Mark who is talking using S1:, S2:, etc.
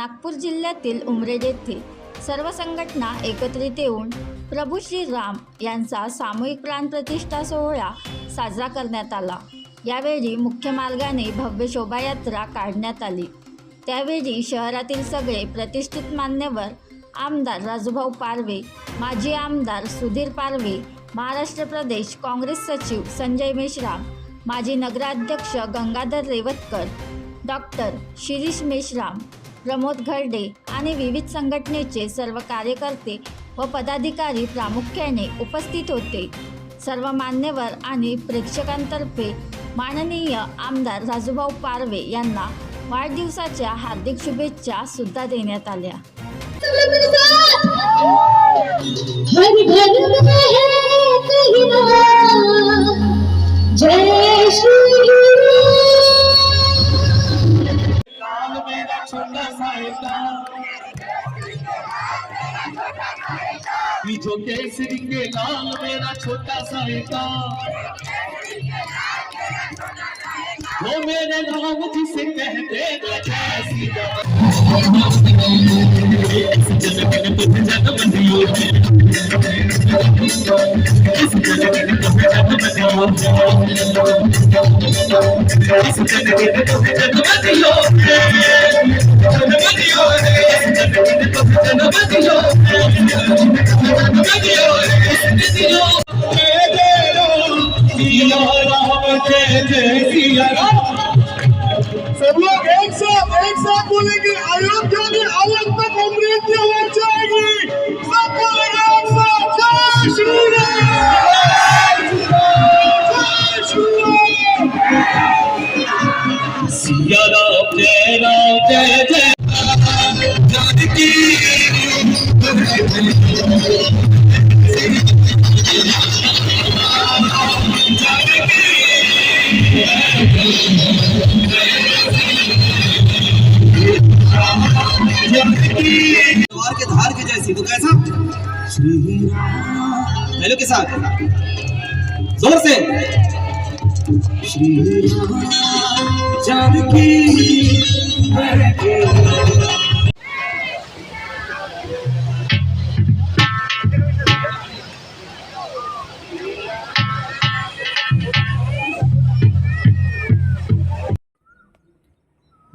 S1: नागपूर जिल्ह्यातील उमरेड येथे सर्व संघटना एकत्रित येऊन प्रभू श्री राम यांचा सामूहिक प्राणप्रतिष्ठा सोहळा साजरा करण्यात आला. यावेळी मुख्य मार्गाने भव्य शोभायात्रा काढण्यात आली. त्यावेळी शहरातील सगळे प्रतिष्ठित मान्यवर आमदार राजूभाऊ पारवे माजी आमदार सुधीर पारवे महाराष्ट्र प्रदेश काँग्रेस सचिव संजय मेश्राम माजी नगराध्यक्ष गंगाधर रेवतकर डॉक्टर शिरीष मेश्राम प्रमोद घरडे आणि विविध संघटनेचे सर्व कार्यकर्ते व पदाधिकारी प्रामुख्याने उपस्थित होते. सर्व मान्यवर आणि प्रेक्षकांतर्फे माननीय आमदार राजूभाऊ पारवे यांना वाढदिवसाच्या हार्दिक शुभेच्छा सुद्धा देण्यात आल्या.
S2: जो केसरी के लाल मेरा छोटा सा लाल वो मेरे नाम जिसे कहते हैं जय
S3: सब लोग एक साथ एक साथ बोलेंगे अयोध्या में अलग तक अमृत की आवाज जाएगी सब बोलेंगे एक साथ जय श्री राम जय श्री राम
S2: सिया राम जय राम जय जय जानकी
S4: के धार के जैसी तो कैसा? पहले के साथ। ज़ोर से। श्री राम जानकी